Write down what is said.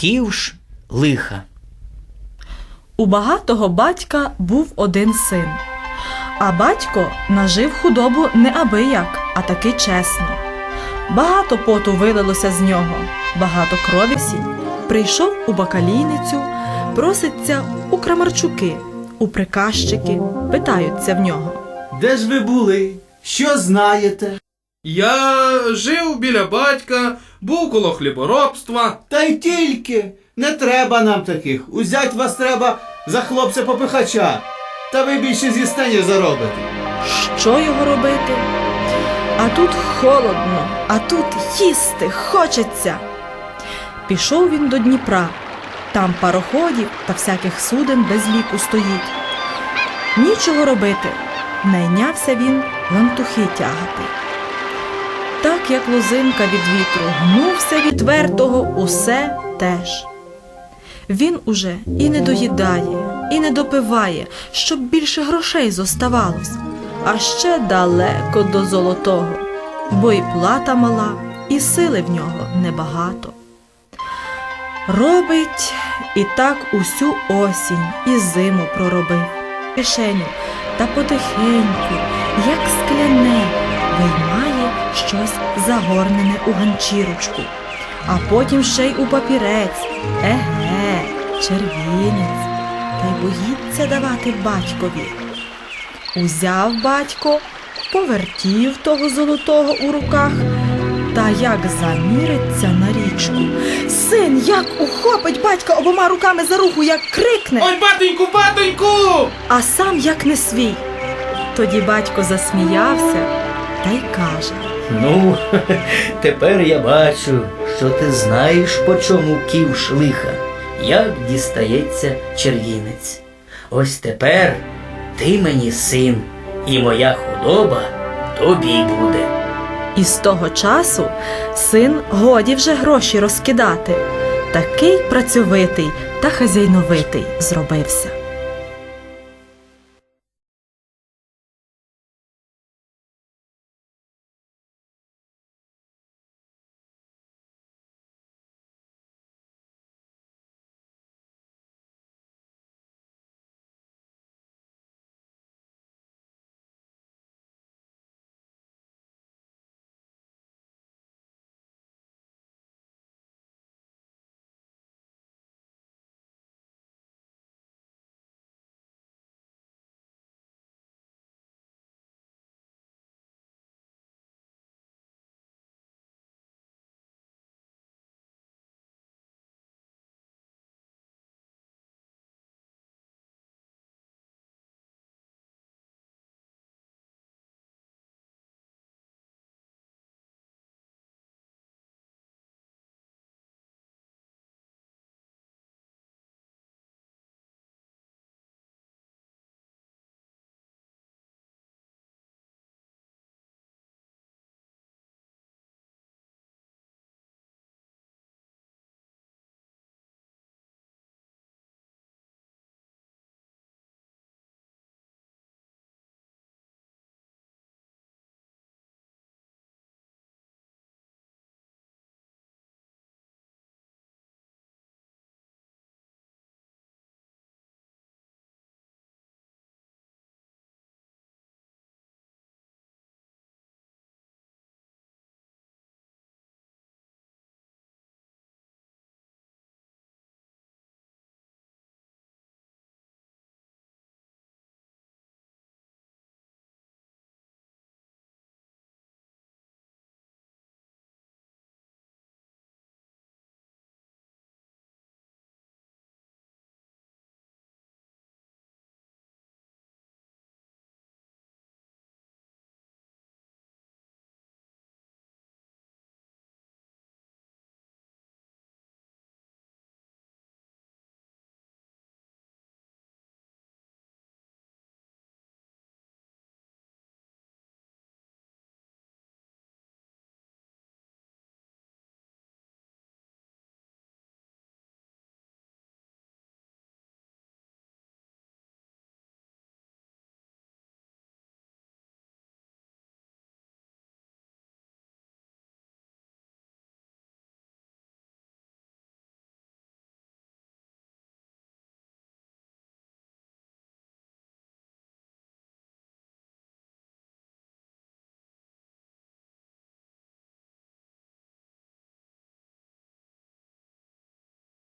Ківш лиха. У багатого батька був один син, а батько нажив худобу не абияк, а таки чесно. Багато поту вилилося з нього, багато крові сінь. Прийшов у бакалійницю, проситься у крамарчуки, у приказчики, питаються в нього. Де ж ви були? Що знаєте? Я жив біля батька, був коло хліборобства. Та й тільки не треба нам таких. Узять вас треба за хлопця попихача. Та ви більше зі стані заробите. Що його робити? А тут холодно, а тут їсти хочеться. Пішов він до Дніпра. Там пароходів та всяких суден без ліку стоїть. Нічого робити. Найнявся він лантухи тягати. Так як лозинка від вітру, гнувся від вертого усе теж. Він уже і не доїдає, і не допиває, щоб більше грошей зоставалось, а ще далеко до золотого, бо і плата мала, і сили в нього небагато. Робить і так усю осінь і зиму проробив, кишеню та потихеньку, як скляне, виймає щось загорнене у ганчірочку, а потім ще й у папірець. Еге, червінець, та й боїться давати батькові. Узяв батько, повертів того золотого у руках, та як заміриться на річку. Син як ухопить батька обома руками за руку, як крикне, Ой, батеньку, батеньку! а сам як не свій. Тоді батько засміявся та й каже. Ну, тепер я бачу, що ти знаєш, по чому ківш лиха, як дістається червінець. Ось тепер ти мені син, і моя худоба тобі буде. І з того часу син годі вже гроші розкидати. Такий працьовитий та хазяйновитий зробився.